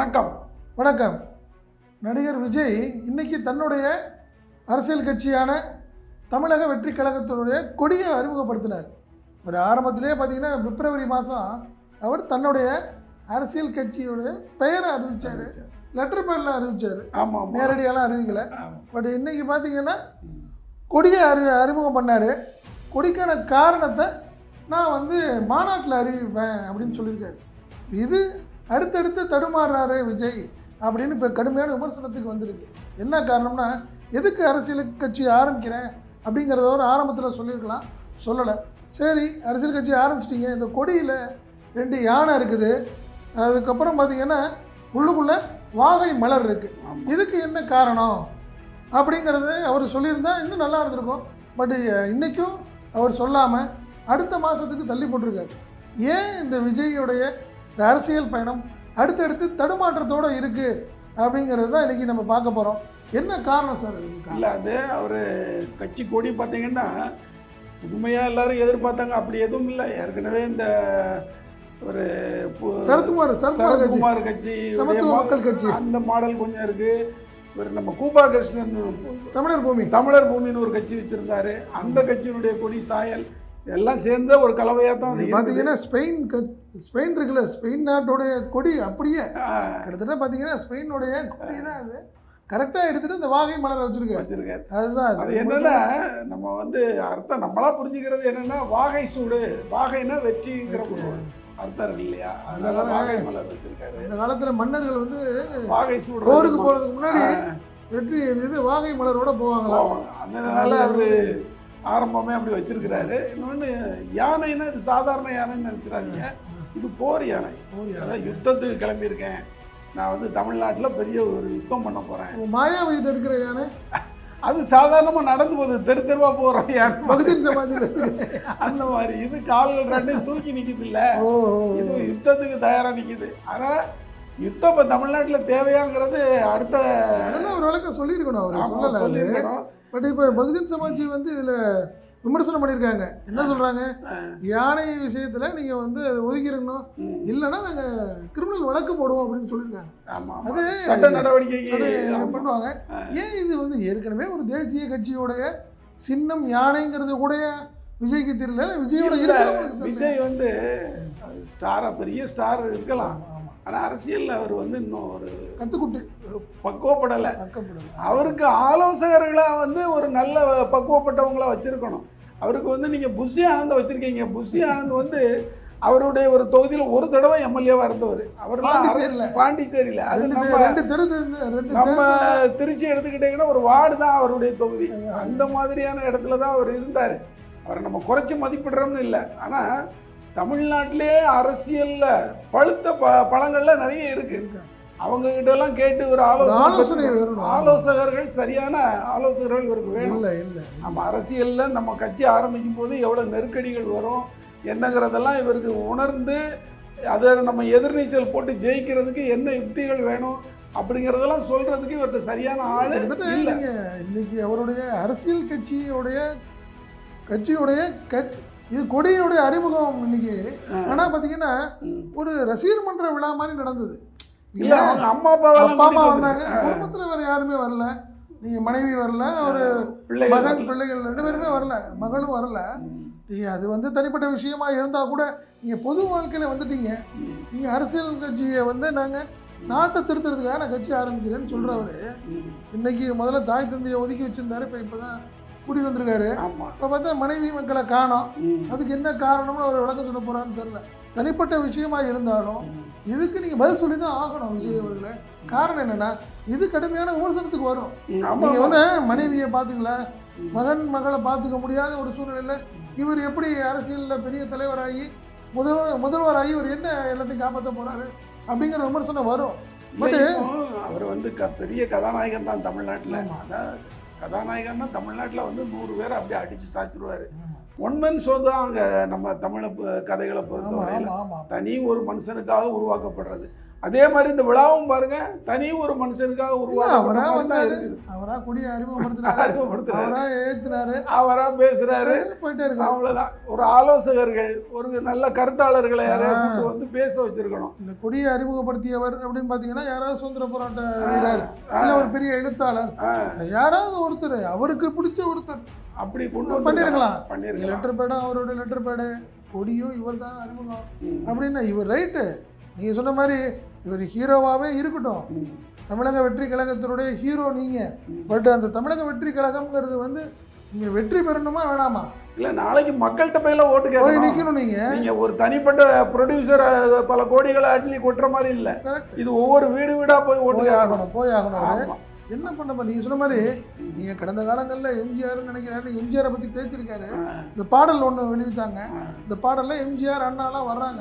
வணக்கம். வணக்கம். நடிகர் விஜய் இன்னைக்கு தன்னுடைய அரசியல் கட்சியான தமிழக வெற்றி கழகத்தினுடைய கொடியை அறிமுகப்படுத்தினார். ஒரு ஆரம்பத்திலே பார்த்தீங்கன்னா பிப்ரவரி மாதம் அவர் தன்னுடைய அரசியல் கட்சியுடைய பெயரை அறிவிச்சார். லெட்டர் பேரில் அறிவிச்சார். ஆமாம் நேரடியாலாம் அறிவிக்கலை. பட் இன்னைக்கு பார்த்தீங்கன்னா கொடியை அறி அறிமுகம் பண்ணார். கொடிக்கான காரணத்தை நான் வந்து மாநாட்டில் அறிவிப்பேன் அப்படின்னு சொல்லியிருக்காரு. இது அடுத்தடுத்து தடுமாறுறாரு விஜய் அப்படின்னு இப்போ கடுமையான விமர்சனத்துக்கு வந்திருக்கு. என்ன காரணம்னா எதுக்கு அரசியல் கட்சி ஆரம்பிக்கிறேன் அப்படிங்கிறத ஒரு ஆரம்பத்தில் சொல்லியிருக்கலாம். சொல்லலை. சரி அரசியல் கட்சி ஆரம்பிச்சிட்டீங்க. இந்த கொடியில் ரெண்டு யானை இருக்குது. அதுக்கப்புறம் பார்த்தீங்கன்னா உள்ளுக்குள்ளே வாகை மலர் இருக்குது இதுக்கு என்ன காரணம்? அப்படிங்கிறது அவர் சொல்லியிருந்தா இன்னும் நல்லா இருந்திருக்கும். பட் இன்றைக்கும் அவர் சொல்லாமல் அடுத்த மாதத்துக்கு தள்ளி போட்டிருக்காரு. ஏன் இந்த விஜயோடைய இந்த அரசியல் பயணம் அடுத்தடுத்து தடுமாற்றத்தோடு இருக்குது அப்படிங்கிறது தான் இன்றைக்கி நம்ம பார்க்க போகிறோம் என்ன காரணம் சார் இதுக்கு? இல்லை அது அவர் கட்சி கொடி பார்த்தீங்கன்னா புதுமையாக எல்லாரும் எதிர்பார்த்தாங்க. அப்படி எதுவும் இல்லை. ஏற்கனவே இந்த ஒரு சரத்குமார் சரத்குமார் கட்சி. மக்கள் கட்சி. அந்த மாடல் கொஞ்சம் இருக்கு. இவர் நம்ம கூபா கிருஷ்ணன் தமிழர் பூமி. தமிழர் பூமின்னு ஒரு கட்சி வச்சிருந்தாரு. அந்த கட்சியினுடைய கொடி சாயல் எல்லாம் சேர்ந்த ஒரு கலவையாக தான். பார்த்தீங்கன்னா ஸ்பெயின் ஸ்பெயின் இருக்குல்ல ஸ்பெயின் நாட்டுடைய கொடி அப்படியே. கிட்டத்தட்ட பார்த்தீங்கன்னா ஸ்பெயினுடைய கொடி தான் அது. கரெக்டாக எடுத்துகிட்டு இந்த வாகை மலரை வச்சுருக்காரு. வச்சிருக்காரு. அதுதான் அது என்னன்னா நம்ம வந்து அர்த்தம் நம்மளா புரிஞ்சுக்கிறது என்னன்னா வாகை சூடு வாகைனா வெற்றிங்கிற ஒரு அர்த்தம் இருக்கு இல்லையா? அதனால வாகை மலர் வச்சிருக்காரு. இந்த காலத்துல மன்னர்கள் வந்து வாகை சூடு போருக்கு போறதுக்கு முன்னாடி வெற்றி இது வாகை மலரோட போவாங்களா அதனால அவரு ஆரம்பமே அப்படி வச்சிருக்கிறாரு. இன்னொன்னு யானைன்னா இது சாதாரண யானைன்னு நினைச்சிடாதீங்க. இது போர் யானை. அதான் யுத்தத்துக்கு கிளம்பியிருக்கேன். நான் வந்து தமிழ்நாட்டில் பெரிய ஒரு யுத்தம் பண்ண போறேன். மாயாவதியில் இருக்கிற யானை? அது சாதாரணமா நடந்து போகுது. தெரு தெருவா போற யானை. பகுதின் இருக்கு அந்த மாதிரி. இது கால்கள் ரெண்டையும் தூக்கி நிக்குது இல்ல இது யுத்தத்துக்கு தயாரா நிக்குது. ஆனா யுத்தம் இப்ப தமிழ்நாட்டுல தேவையாங்கிறது அடுத்த ஒரு விளக்கம் சொல்லியிருக்கணும். அவர் சொல்லல பட் இப்போ பகுஜன் சமாஜ் வந்து இதுல விமர்சனம் பண்ணியிருக்காங்க என்ன சொல்றாங்க? யானை விஷயத்துல நீங்க வந்து அதை ஒதுக்கிடணும். இல்லைன்னா நாங்க கிரிமினல் வழக்கு போடுவோம் அப்படின்னு சொல்லியிருக்காங்க. அது சட்ட ஆமா. பண்ணுவாங்க. ஏன் இது வந்து ஏற்கனவே ஒரு தேசிய கட்சியோடைய சின்னம் யானைங்கிறது கூட பவிஜய்க்கு தெரியல விஜயோட. விஜய் வந்து ஸ்டாரா பெரிய ஸ்டார் இருக்கலாம். ஆமா. ஆனா அரசியல்ல அவர் வந்து இன்னும் ஒரு கத்துக்குட்டு. பக்குவப்படலை. அவருக்கு ஆலோசகர்களா வந்து ஒரு நல்ல பக்குவப்பட்டவங்களா வச்சிருக்கணும். அவருக்கு வந்து நீங்க புஷி ஆனந்த் வச்சிருக்கீங்க. புஷி ஆனந்த் வந்து அவருடைய ஒரு தொகுதியில ஒரு தடவை எம்எல்ஏவா இருந்தவர். அவர் பாண்டிச்சேரியில. அது நம்ம நம்ம தெரு- திருச்சி எடுத்துக்கிட்டீங்கன்னா ஒரு வார்டு தான் அவருடைய தொகுதி. அந்த மாதிரியான இடத்துல தான் அவர் இருந்தார். அவரை நம்ம குறைச்சி மதிப்பிடுறோம்னு இல்லை. ஆனா தமிழ்நாட்டிலே அரசியல்ல பழுத்த ப பழங்கள்ல நிறைய இருக்கு. அவங்க கிட்ட எல்லாம் கேட்டு ஒரு ஆலோசனை. ஆலோசகர்கள் சரியான ஆலோசகர்கள் இவருக்கு வேணும். இல்ல இல்ல நம்ம அரசியல்ல நம்ம கட்சி ஆரம்பிக்கும் போது எவ்வளவு நெருக்கடிகள் வரும் என்னங்கிறதெல்லாம் இவருக்கு உணர்ந்து அதை நம்ம எதிர்நீச்சல் போட்டு ஜெயிக்கிறதுக்கு என்ன யுக்திகள் வேணும் அப்படிங்கிறதெல்லாம் சொல்றதுக்கு இவர்கிட்ட சரியான ஆளு இல்ல. இன்னைக்கு அவருடைய அரசியல் கட்சியுடைய கட்சியுடைய கட்சி இது கொடியுடைய அறிமுகம் இன்னைக்கு. ஆனா பாத்தீங்கன்னா ம். ஒரு ரசிகர் மன்ற விழா மாதிரி நடந்தது. இல்ல அவங்க அம்மா அப்பா அம்மா வந்தாங்க. குடும்பத்துல வேற யாருமே வரல நீங்க மனைவி வரல ஒரு மகன். பிள்ளைகள் ரெண்டு பேருமே வரல மகளும் வரல ம். நீங்க அது வந்து தனிப்பட்ட விஷயமா இருந்தா கூட நீங்க பொது வாழ்க்கையில வந்துட்டீங்க ம். நீங்க அரசியல் கட்சியை வந்து நாங்க நாட்டை திருத்துறதுக்காக நான் கட்சி ஆரம்பிக்கிறேன்னு சொல்றவரு ம். இன்னைக்கு முதல்ல தாய் தந்தையை ஒதுக்கி வச்சிருந்தாரு இப்போ இப்போதான் கூட்டி வந்திருக்காரு ஆமா இப்போ பார்த்தா மனைவி மக்களை காணோம். அதுக்கு என்ன காரணம்னு அவர் விளக்கம் சொல்ல போறான்னு தெரியல தனிப்பட்ட விஷயமா இருந்தாலும். இதுக்கு நீங்க பதில் சொல்லி தான் ஆகணும் விஜய் அவர்களே. காரணம் என்னன்னா இது கடுமையான விமர்சனத்துக்கு வரும். ம். ஆமா நீங்க ஆமா. வந்து மனைவியை பார்த்துக்கல மகன் மகளை பார்த்துக்க முடியாத ஒரு சூழ்நிலையில இவர் எப்படி அரசியல்ல பெரிய தலைவராகி முதல்வர் முதல்வராகி இவர் என்ன எல்லாத்தையும் காப்பாற்ற போறாரு அப்படிங்கிற விமர்சனம் வரும். இப்போ அவர் வந்து க- பெரிய கதாநாயகன் தான் தமிழ்நாட்டுல. அதான் கதாநாயகன்னா தமிழ்நாட்டுல வந்து நூறு பேரை அப்படியே அடிச்சு சாச்சிருவாரு ஒன்மன் ஷோ தான் அங்க நம்ம தமிழ கதைகளை பொறுத்தவரையில தனி ஒரு மனுஷனுக்காக உருவாக்கப்படுறது. அதே மாதிரி இந்த விழாவும் பாருங்க தனி ஒரு மனுஷனுக்காக அவரா உருவாக்கப்பட்ட மாதிரி தான் வந்தாரு இருக்குது. அவரா கொடியை அறிமுகப்படுத்தினாரு அறிமுகப்படுத்துறாரு. அவரா ஏத்துனாரு அவரா பேசுறாரு. போயிட்டே இருக்காரு அவ்வளவுதான். ஒரு ஆலோசகர்கள் ஒரு நல்ல கருத்தாளர்களை. கூப்பிட்டு வந்து பேச வச்சிருக்கணும். இந்த கொடியை அறிமுகப்படுத்தியவர் அப்படின்னு பாத்தீங்கன்னா யாராவது சுதந்திர போராட்ட வீரர். பெரிய எழுத்தாளர். யாராவது ஒருத்தர் அவருக்கு பிடிச்ச ஒருத்தர். அப்படி கொண்டு பண்ணிருக்கலாம். பண்ணிருக்கலாம். லெட்டர் பேடும் அவரோட லெட்டர் பேடு கொடியும் இவர் தான் அறிமுகம். அப்படின்னா இவர் ரைட்டு நீங்க சொன்ன மாதிரி இவர் ஹீரோவாவே இருக்கட்டும். தமிழக வெற்றி கழகத்தினுடைய ஹீரோ நீங்க. ம். பட் அந்த தமிழக வெற்றி கழகம்ங்கிறது வந்து நீங்க வெற்றி பெறணுமா வேணாமா? இல்ல நாளைக்கு மக்கள்கிட்ட போயில ஓட்டு போய் கேட்கணும். நிக்கணும் நீங்க. நீங்க ஒரு தனிப்பட்ட ப்ரொடியூசர் பல கோடிகளை அட்லி கொட்டுற மாதிரி இல்ல. இது ஒவ்வொரு வீடு வீடா போய் ஓட்டு போய் ஆகணும் போய் ஆகணும். என்ன பண்ண நீங்க சொன்ன மாதிரி நீங்க கடந்த காலங்கள்ல எம்ஜிஆர் நினைக்கிறேன். எம்ஜிஆரை பத்தி பேசியிருக்காரு. இந்த பாடல் ஒண்ணு வெளியிட்டாங்க. இந்த பாடல்ல எம்ஜிஆர் அண்ணாலாம் வர்றாங்க.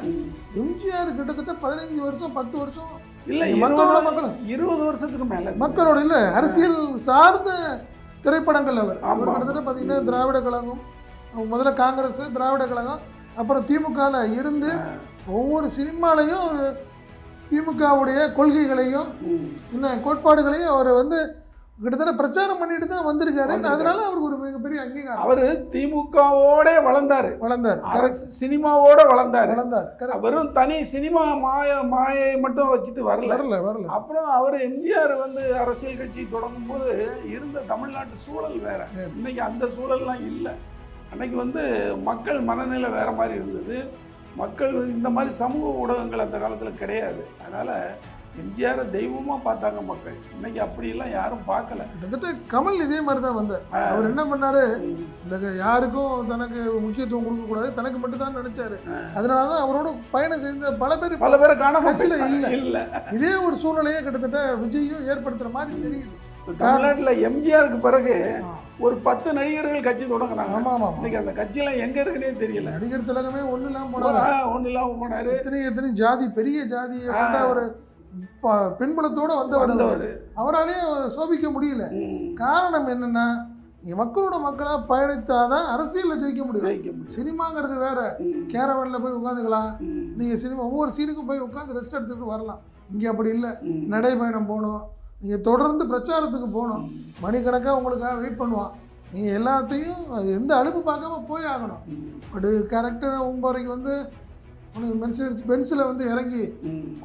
எம்ஜிஆர் கிட்டத்தட்ட பதினைஞ்சு வருஷம் பத்து வருஷம். இல்ல மக்களோட மக்கள் இருபது வருஷத்துக்கு மேல. மக்களோட இல்ல அரசியல் சார்ந்த திரைப்படங்கள் அவர். அவர் கிட்டத்தட்ட பார்த்தீங்கன்னா திராவிட கழகம் முதல்ல காங்கிரஸ் திராவிட கழகம் அப்புறம் திமுகல இருந்து ஒவ்வொரு சினிமாலையும் ஒரு திமுகவுடைய கொள்கைகளையும் ம். இந்த கோட்பாடுகளையும் அவர் வந்து கிட்டத்தட்ட பிரச்சாரம் பண்ணிட்டு தான் வந்திருக்காரு. அதனால அவருக்கு ஒரு மிகப்பெரிய அங்கீகாரம். அவரு திமுகவோட வளர்ந்தாரு. வளர்ந்தார். அரசு சினிமாவோட வளர்ந்தாரு. வளர்ந்தார். வெறும் தனி சினிமா மாய மாயை மட்டும் வச்சுட்டு வரல. வரல வரல. அப்புறம் அவர் எம்ஜிஆர் வந்து அரசியல் கட்சி தொடங்கும் போது இருந்த தமிழ்நாட்டு சூழல் வேற. இன்னைக்கு அந்த சூழல்லாம் இல்லை. அன்னைக்கு வந்து மக்கள் மனநிலை வேற மாதிரி இருந்தது. மக்கள் இந்த மாதிரி சமூக ஊடகங்கள் அந்த காலத்தில் கிடையாது. அதனால எம்ஜிஆரை தெய்வமா பார்த்தாங்க மக்கள். இன்னைக்கு அப்படியெல்லாம் யாரும் பார்க்கல. கிட்டத்தட்ட கமல் இதே மாதிரி தான் வந்தார். அவர் என்ன பண்ணாரு? இந்த யாருக்கும் தனக்கு முக்கியத்துவம் கொடுக்க கூடாது தனக்கு மட்டும் தான் நினைச்சாரு. அதனால தான் அவரோட பயணம் செய்த பல பேர் பல பேரை காண இல்ல. இல்ல. இதே ஒரு சூழ்நிலையை கிட்டத்தட்ட விஜயும் ஏற்படுத்துற மாதிரி தெரியுது. தமிழ்நாட்டுல எம்ஜிஆருக்கு பிறகு ஒரு பத்து நடிகர்கள் கட்சி தொடங்கினாங்க ஆமா ஆமா ஆமா. இன்னைக்கு அந்த கட்சியெல்லாம் எங்க இருக்குன்னே தெரியல நடிகர் திலகமே ஒண்ணு இல்லாம போனாரு ஒன்றும் இல்லாம போனாரு எத்தனை எத்தனை ஜாதி பெரிய ஆ. ஒரு பின்புலத்தோட வந்தவர் அவர். வந்தவர் அவராலே சோபிக்க முடியல. காரணம் என்னன்னா மக்களோட மக்களா பயணித்தாதான் அரசியல்ல ஜெயிக்க முடியும் ஜெயிக்க முடியும் சினிமாங்கிறது வேற. கேரவன்ல போய் உட்காந்துக்கலாம் ம். நீங்க சினிமா ஒவ்வொரு சீனுக்கும் போய் உட்காந்து ரெஸ்ட் எடுத்துட்டு வரலாம் இங்க அப்படி இல்லை. நடைபயணம் போகணும் நீங்க தொடர்ந்து பிரச்சாரத்துக்கு போகணும். மணிக்கணக்காக உங்களுக்காக வெயிட் பண்ணுவான். நீங்க எல்லாத்தையும் எந்த அலுப்பு பார்க்காம போய் ஆகணும். பட் கரெக்டாக ஒம்பரைக்கு வந்து உனக்கு மெர்சிடஸ் பென்சில் வந்து இறங்கி.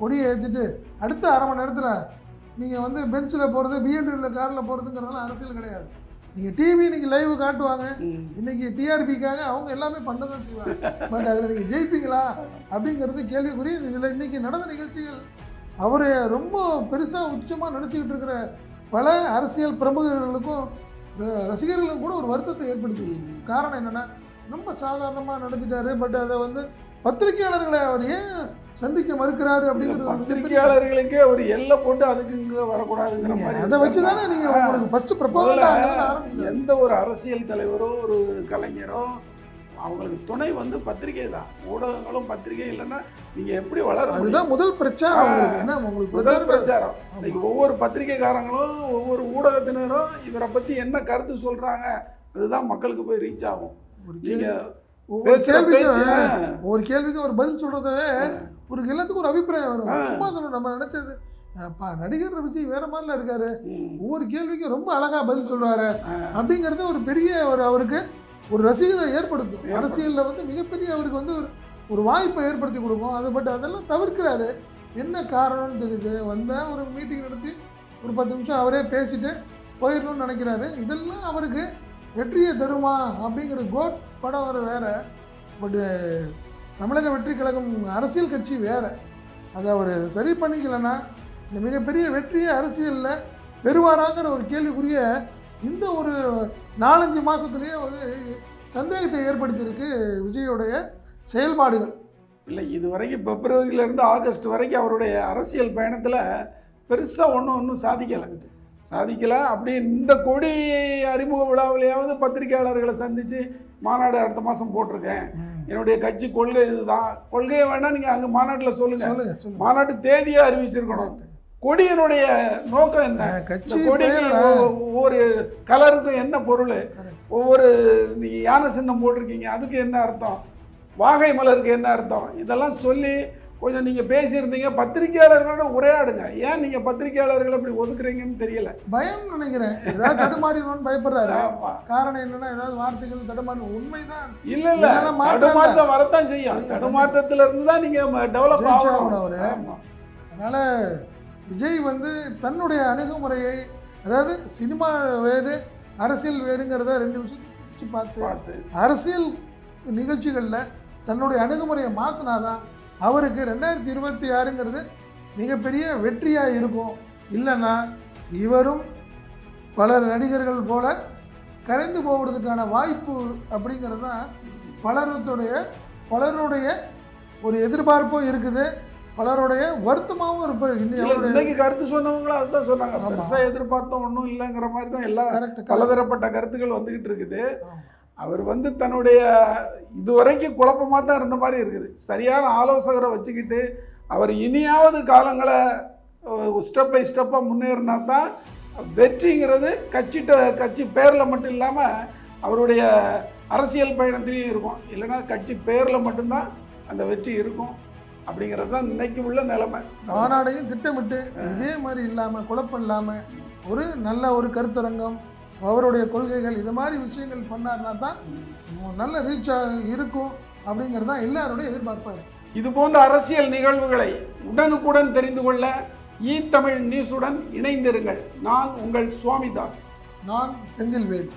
கொடியை ஏற்றிட்டு அடுத்த அரை மணி நேரத்தில் நீங்கள் வந்து பென்சில் போகிறது பிஎன்டியில் காரில் போகிறதுங்கிறதெல்லாம் அரசியல் கிடையாது. நீங்கள் டிவி இன்னைக்கு லைவ் காட்டுவாங்க. இன்னைக்கு டிஆர்பிக்காக அவங்க எல்லாமே பண்ண தான் செய்வாங்க. பட் அதில் நீங்கள் ஜெயிப்பீங்களா? அப்படிங்கிறது கேள்விக்குறி. இதில் இன்னைக்கு நடந்த நிகழ்ச்சிகள் அவர் ரொம்ப பெருசாக உச்சமாக நினச்சிக்கிட்டு இருக்கிற பல அரசியல் பிரமுகர்களுக்கும் ரசிகர்களுக்கும் கூட ஒரு வருத்தத்தை ஏற்படுத்திடுச்சு காரணம் என்னென்னா ரொம்ப சாதாரணமாக நடத்திட்டாரு பட் அதை வந்து பத்திரிகையாளர்களை அவர் ஏன் சந்திக்க மறுக்கிறாரு அப்படிங்கிறது பத்திரிகையாளர்களுக்கே ஒரு எல்லை போட்டு அதுக்கு இங்க வரக்கூடாதுங்கிற மாதிரி அதை வச்சு தானே நீங்கள். உங்களுக்கு முதல்ல ப்ரப்போசல் எந்த ஒரு அரசியல் தலைவரோ ஒரு கலைஞரோ அவங்களுக்கு துணை வந்து பத்திரிகை தான். ஊடகங்களும் பத்திரிகை இல்லைன்னா நீங்க எப்படி வளர முடியும்? அதுதான் முதல் பிரச்சாரம். உங்களுக்கு முதல் பிரச்சாரம்? இன்னைக்கு ஒவ்வொரு பத்திரிகைக்காரங்களும் ஒவ்வொரு ஊடகத்தினரும் இவரை பத்தி என்ன கருத்து சொல்றாங்க அதுதான் மக்களுக்கு போய் ரீச் ஆகும். ஒரு நீங்க கேள்வி- ஒவ்வொரு பேசுற பேச்சு கேள்விக்கும் ஒவ்வொரு கேள்விக்கும் ஒரு பதில் சொல்றதே ஒரு எல்லாத்துக்கும் ஒரு அபிப்பிராயம் வரும். சும்மா சொல்லணும் நம்ம நினைச்சது. நடிகர் விஜய் வேற மாதிரில இருக்காரு. ஒவ்வொரு கேள்விக்கும் ரொம்ப அழகா பதில் சொல்றாரு. அப்படிங்கிறது ஒரு பெரிய ஒரு அவருக்கு ஒரு ரசிகரை ஏற்படுத்தும். அரசியலில் வந்து மிகப்பெரிய அவருக்கு வந்து ஒரு ஒரு வாய்ப்பை ஏற்படுத்தி கொடுக்கும். அது பட் அதெல்லாம் தவிர்க்கிறாரு. என்ன காரணம்னு தெரியுது. வந்தால் ஒரு மீட்டிங் நடத்தி ஒரு பத்து நிமிஷம் அவரே பேசிட்டு போயிடணும்னு நினைக்கிறாரு. இதெல்லாம் அவருக்கு வெற்றியை தருமா அப்படிங்கிற கோட் படம் வர வேற. பட்டு தமிழக வெற்றி கழகம் அரசியல் கட்சி வேற. அதை அவர் சரி பண்ணிக்கலைன்னா இந்த மிகப்பெரிய வெற்றியை அரசியலில் பெறுவாராங்கிற ஒரு கேள்விக்குரிய இந்த ஒரு நாலஞ்சு மாதத்துலேயே வந்து சந்தேகத்தை ஏற்படுத்தியிருக்கு விஜயோடைய செயல்பாடுகள். இல்லை இது வரைக்கும் பிப்ரவரியில இருந்து ஆகஸ்ட் வரைக்கும் அவருடைய அரசியல் பயணத்துல பெருசா ஒன்றும் ஒன்றும் சாதிக்கலை. சாதிக்கலை. அப்படி இந்த கொடி அறிமுக விழாவிலேயாவது பத்திரிகையாளர்களை சந்திச்சு மாநாடு அடுத்த மாதம் போட்டிருக்கேன். என்னுடைய கட்சி கொள்கை இதுதான். கொள்கையை வேணா நீங்க அங்க மாநாட்டில் சொல்லுங்க. சொல்லுங்க சொல்லுங்க. மாநாட்டு தேதியை அறிவிச்சிருக்கணும். கொடியினுடைய நோக்கம் என்ன? கட்சி கொடிக்கு ஒவ்வொரு கலருக்கும் என்ன பொருள். ஒவ்வொரு நீங்க யானை சின்னம் போட்டிருக்கீங்க அதுக்கு என்ன அர்த்தம்? வாகை மலருக்கு என்ன அர்த்தம்? இதெல்லாம் சொல்லி கொஞ்சம் நீங்கள் பேசியிருந்தீங்க பத்திரிகையாளர்களோட உரையாடுங்க. ஏன் நீங்கள் பத்திரிகையாளர்களை இப்படி ஒதுக்குறீங்கன்னு தெரியல. பயம் நினைக்கிறேன். ஏதாவது தடுமாறிடுவோம்னு பயப்படுறாரு. காரணம் என்னன்னா ஏதாவது வார்த்தைகள் தடுமாறி உண்மைதான். இல்ல இல்ல. தடுமாற்றம் வரத்தான் செய்யும். செய்யும். தடுமாற்றத்துல இருந்து தான் நீங்க டெவலப் ஆகணும். அவரு. அதனால விஜய் வந்து தன்னுடைய அணுகுமுறையை அதாவது சினிமா வேறு அரசியல் வேறுங்கிறத ரெண்டு விஷயம் பார்த்து பார்த்து. அரசியல் நிகழ்ச்சிகளில் தன்னுடைய அணுகுமுறையை மாற்றினாதான் அவருக்கு ரெண்டாயிரத்தி இருபத்தி ஆறுங்கிறது மிகப்பெரிய வெற்றியாக இருக்கும். இல்லைன்னா இவரும் பல நடிகர்கள் போல கரைந்து போகிறதுக்கான வாய்ப்பு அப்படிங்கிறது தான் பலருடைய பலருடைய ஒரு எதிர்பார்ப்பும் இருக்குது. பலருடைய வருத்தமாகவும் இருப்பார் இன்னைக்கு கருத்து சொன்னவங்களும் அதுதான் சொன்னாங்க. ஆமா. பெருசா எதிர்பார்த்தோம் ஒன்றும் இல்லைங்கிற மாதிரி தான் எல்லா கரெக்ட் பலதரப்பட்ட கருத்துக்கள் வந்துகிட்டு இருக்குது. அவர் வந்து தன்னுடைய இதுவரைக்கும் குழப்பமாக தான் இருந்த மாதிரி இருக்குது. சரியான ஆலோசகரை வச்சுக்கிட்டு அவர் இனியாவது காலங்களை ஸ்டெப் பை ஸ்டெப்பாக முன்னேறினா தான் வெற்றிங்கிறது கட்சிட்ட கட்சி பேரில் மட்டும் இல்லாமல் அவருடைய அரசியல் பயணத்திலையும் இருக்கும். இல்லைன்னா கட்சி பேரில் மட்டும்தான் அந்த வெற்றி இருக்கும். அப்படிங்கிறது தான் இன்னைக்கு உள்ள நிலைமை. மாநாடையும் திட்டமிட்டு இதே மாதிரி இல்லாமல் குழப்பம் இல்லாமல் ஒரு நல்ல ஒரு கருத்தரங்கம் அவருடைய கொள்கைகள் இது மாதிரி விஷயங்கள் பண்ணார்னா தான் நல்ல ரீச் இருக்கும் அப்படிங்கிறது தான் எல்லாருடைய எதிர்பார்ப்பாக இது போன்ற அரசியல் நிகழ்வுகளை உடனுக்குடன் தெரிந்து கொள்ள ஈ தமிழ் நியூஸுடன் இணைந்திருங்கள். நான் உங்கள் சுவாமிதாஸ். நான் செந்தில்வேல்.